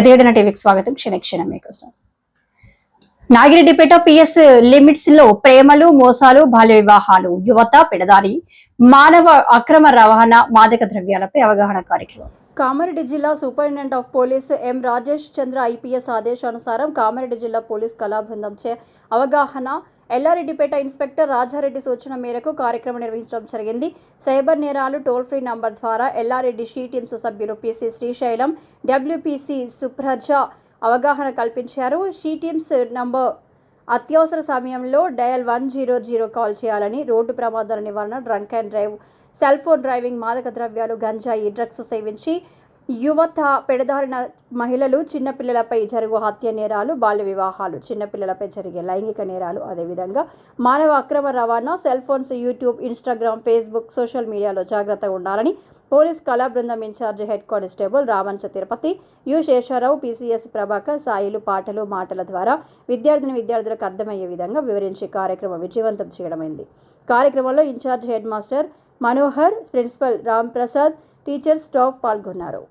ప్రతిఘటన టీవీకి స్వాగతం. క్షణక్షణం మీకోసం. నాగిరెడ్డిపేట పిఎస్ లిమిట్స్లో ప్రేమలు మోసాలు బాల్య వివాహాలు. యువత పెడదారి మానవ అక్రమ రవాణా మాదక ద్రవ్యాలపై అవగాహన కార్యక్రమం. కామారెడ్డి జిల్లా superintendent of police M Rajesh Chandra IPS ఆదేశానుసారం కామారెడ్డి జిల్లా పోలీస్ కళా బృందంచే అవగాహన ఎల్లారెడ్డిపేట ఇన్స్పెక్టర్ రాజారెడ్డి సూచన మేరకు కార్యక్రమం నిర్వహించడం జరిగింది. సైబర్ నేరాలు టోల్ ఫ్రీ నంబర్ ద్వారా ఎల్లారెడ్డి షీ టీమ్స్ సభ్యులు పిసి శ్రీశైలం డబ్ల్యూపీసీ సుప్రజ అవగాహన కల్పించారు. షీ టీమ్స్ నంబర్ అత్యవసర సమయంలో dial one zero zero call చేయాలని రోడ్డు ప్రమాదాల నివారణ drunk and drive cell phone driving మాదక ద్రవ్యాలు గంజాయి డ్రగ్స్ సేవించి యువత పెడదారిన మహిళలు చిన్నపిల్లలపై జరుగు హత్య నేరాలు బాల్య వివాహాలు చిన్నపిల్లలపై జరిగే లైంగిక నేరాలు అదేవిధంగా మానవ అక్రమ రవాణా cell phones YouTube Instagram Facebook social మీడియాలో జాగ్రత్తగా ఉండాలని పోలీస్ కళా బృందం incharge head constable Ramancha Tirupati U Sesharao PCs Prabhakar Sailu పాటలు మాటల ద్వారా విద్యార్థిని విద్యార్థులకు అర్థమయ్యే విధంగా వివరించి కార్యక్రమం విజయవంతం చేయడమైంది. కార్యక్రమంలో incharge head master Manohar principal Ram Prasad teachers staff పాల్గొన్నారు.